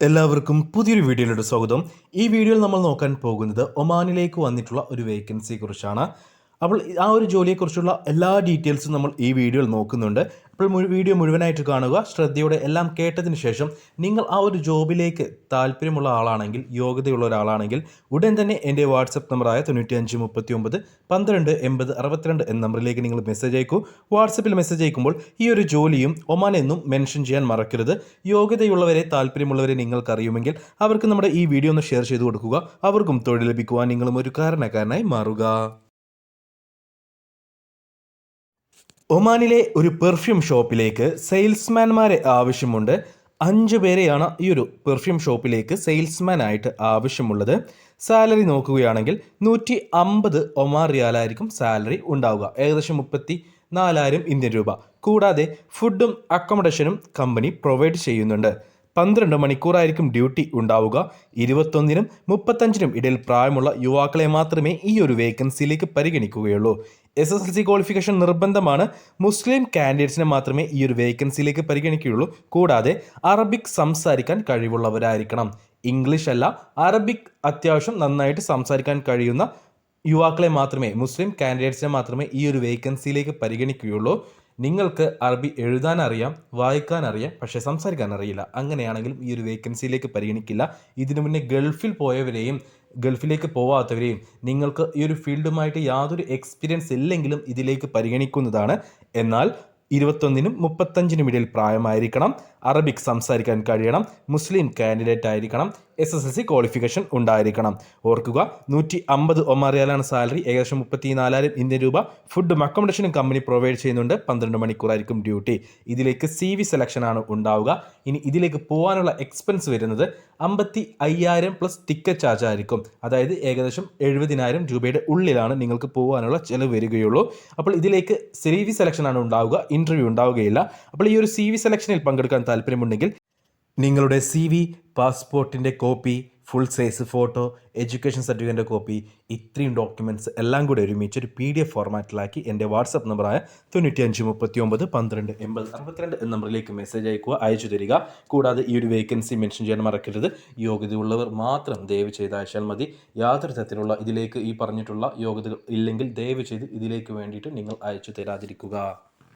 എല്ലാവർക്കും പുതിയൊരു വീഡിയോയിലോട്ട് സ്വാഗതം. ഈ വീഡിയോയിൽ നമ്മൾ നോക്കാൻ പോകുന്നത് ഒമാനിലേക്ക് വന്നിട്ടുള്ള ഒരു വേക്കൻസിയെ കുറിച്ചാണ്. അപ്പോൾ ആ ഒരു ജോലിയെക്കുറിച്ചുള്ള എല്ലാ ഡീറ്റെയിൽസും നമ്മൾ ഈ വീഡിയോയിൽ നോക്കുന്നുണ്ട്. അപ്പോൾ വീഡിയോ മുഴുവനായിട്ട് കാണുക. ശ്രദ്ധയോടെ എല്ലാം കേട്ടതിന് ശേഷം നിങ്ങൾ ആ ഒരു ജോബിലേക്ക് താല്പര്യമുള്ള ആളാണെങ്കിൽ യോഗ്യതയുള്ള ഒരാളാണെങ്കിൽ ഉടൻ തന്നെ എന്റെ വാട്സപ്പ് നമ്പറായ തൊണ്ണൂറ്റി അഞ്ച് മുപ്പത്തി ഒമ്പത് പന്ത്രണ്ട് എൺപത് അറുപത്തിരണ്ട് എന്ന നമ്പറിലേക്ക് നിങ്ങൾ മെസ്സേജ് അയക്കൂ. വാട്സപ്പിൽ മെസ്സേജ് അയക്കുമ്പോൾ ഈ ഒരു ജോലിയും ഒമാൻ എന്നും മെൻഷൻ ചെയ്യാൻ മറക്കരുത്. യോഗ്യതയുള്ളവരെ താല്പര്യമുള്ളവരെ നിങ്ങൾക്കറിയുമെങ്കിൽ അവർക്ക് നമ്മുടെ ഈ വീഡിയോ ഒന്ന് ഷെയർ ചെയ്ത് കൊടുക്കുക. അവർക്കും തൊഴിൽ ലഭിക്കുവാൻ നിങ്ങളും ഒരു കാരണക്കാരനായി മാറുക. ഒമാനിലെ ഒരു പെർഫ്യൂം ഷോപ്പിലേക്ക് സെയിൽസ്മാൻമാരെ ആവശ്യമുണ്ട്. അഞ്ച് പേരെയാണ് ഈ ഒരു പെർഫ്യൂം ഷോപ്പിലേക്ക് സെയിൽസ്മാൻ ആയിട്ട് ആവശ്യമുള്ളത്. സാലറി നോക്കുകയാണെങ്കിൽ നൂറ്റി അമ്പത് ഒമാർ റിയാലായിരിക്കും സാലറി ഉണ്ടാവുക. ഏകദേശം മുപ്പത്തി നാലായിരം ഇന്ത്യൻ രൂപ. കൂടാതെ ഫുഡും അക്കോമഡേഷനും കമ്പനി പ്രൊവൈഡ് ചെയ്യുന്നുണ്ട്. പന്ത്രണ്ട് മണിക്കൂറായിരിക്കും ഡ്യൂട്ടി ഉണ്ടാവുക. ഇരുപത്തൊന്നിനും മുപ്പത്തഞ്ചിനും ഇടയിൽ പ്രായമുള്ള യുവാക്കളെ മാത്രമേ ഈ ഒരു വേക്കൻസിയിലേക്ക് പരിഗണിക്കുകയുള്ളൂ. S S L C qualification നിർബന്ധമാണ്. മുസ്ലിം കാൻഡിഡേറ്റ്സിനെ മാത്രമേ ഈ ഒരു വേക്കൻസിയിലേക്ക് പരിഗണിക്കുകയുള്ളൂ. കൂടാതെ അറബിക് സംസാരിക്കാൻ കഴിവുള്ളവരായിരിക്കണം. ഇംഗ്ലീഷ് അല്ല അറബിക് അത്യാവശ്യം നന്നായിട്ട് സംസാരിക്കാൻ കഴിയുന്ന യുവാക്കളെ മാത്രമേ മുസ്ലിം കാൻഡിഡേറ്റ്സിനെ മാത്രമേ ഈ ഒരു വേക്കൻസിയിലേക്ക് പരിഗണിക്കുകയുള്ളൂ. നിങ്ങൾക്ക് അറബി എഴുതാൻ അറിയാം വായിക്കാൻ അറിയാം പക്ഷേ സംസാരിക്കാൻ അറിയില്ല അങ്ങനെയാണെങ്കിലും ഈ ഒരു വേക്കൻസിയിലേക്ക് പരിഗണിക്കില്ല. ഇതിനു മുന്നേ ഗൾഫിൽ പോയവരെയും ഗൾഫിലേക്ക് പോവാത്തവരെയും നിങ്ങൾക്ക് ഈ ഒരു ഫീൽഡുമായിട്ട് യാതൊരു എക്സ്പീരിയൻസ് ഇല്ലെങ്കിലും ഇതിലേക്ക് പരിഗണിക്കുന്നതാണ്. എന്നാൽ ഇരുപത്തൊന്നിനും മുപ്പത്തഞ്ചിനും ഇടയിൽ പ്രായമായിരിക്കണം അറബിക് സംസാരിക്കാൻ കഴിയണം മുസ്ലിം കാൻഡിഡേറ്റ് ആയിരിക്കണം S S L C qualification ഉണ്ടായിരിക്കണം. ഓർക്കുക നൂറ്റി അമ്പത് ഒമാറിയാലാണ് സാലറി ഏകദേശം മുപ്പത്തി നാലായിരം ഇന്ത്യൻ രൂപ ഫുഡും അക്കോമഡേഷനും കമ്പനി പ്രൊവൈഡ് ചെയ്യുന്നുണ്ട്. പന്ത്രണ്ട് മണിക്കൂറായിരിക്കും ഡ്യൂട്ടി ഇതിലേക്ക് സി വി സെലക്ഷൻ ആണ് ഉണ്ടാവുക. ഇനി ഇതിലേക്ക് പോകാനുള്ള എക്സ്പെൻസ് വരുന്നത് അമ്പത്തി അയ്യായിരം പ്ലസ് ടിക്കറ്റ് ചാർജ് ആയിരിക്കും. അതായത് ഏകദേശം എഴുപതിനായിരം രൂപയുടെ ഉള്ളിലാണ് നിങ്ങൾക്ക് പോകാനുള്ള ചിലവ് വരികയുള്ളൂ. അപ്പോൾ ഇതിലേക്ക് സി വി സെലക്ഷൻ ആണ് ഉണ്ടാവുക. ഇന്റർവ്യൂ ഉണ്ടാവുകയില്ല. അപ്പോൾ ഈ ഒരു സി വി സെലക്ഷനിൽ പങ്കെടുക്കാൻ താല്പര്യമുണ്ടെങ്കിൽ നിങ്ങളുടെ C V പാസ്പോർട്ടിന്റെ copy full size photo education സർട്ടിഫിക്കറ്റിന്റെ copy ഇത്രയും ഡോക്യുമെന്റ്സ് എല്ലാം കൂടി ഒരുമിച്ച് ഒരു പി ഡി എഫ് ഫോർമാറ്റിലാക്കി എന്റെ വാട്സപ്പ് നമ്പറായ തൊണ്ണൂറ്റി അഞ്ച് മുപ്പത്തി ഒമ്പത് പന്ത്രണ്ട് എൺപത് അറുപത്തിരണ്ട് എന്ന നമ്പറിലേക്ക് മെസ്സേജ് അയക്കുക അയച്ചു തരിക. കൂടാതെ ഈ ഒരു വേക്കൻസി മെൻഷൻ ചെയ്യാൻ മറക്കരുത്. യോഗ്യതയുള്ളവർ മാത്രം ദയവ് ചെയ്ത് അയച്ചാൽ മതി. യാതൊരു തരത്തിലുള്ള ഇതിലേക്ക് ഈ പറഞ്ഞിട്ടുള്ള യോഗ്യതകൾ ഇല്ലെങ്കിൽ ദയവ് ചെയ്ത് ഇതിലേക്ക് വേണ്ടിയിട്ട് നിങ്ങൾ അയച്ചു തരാതിരിക്കുക.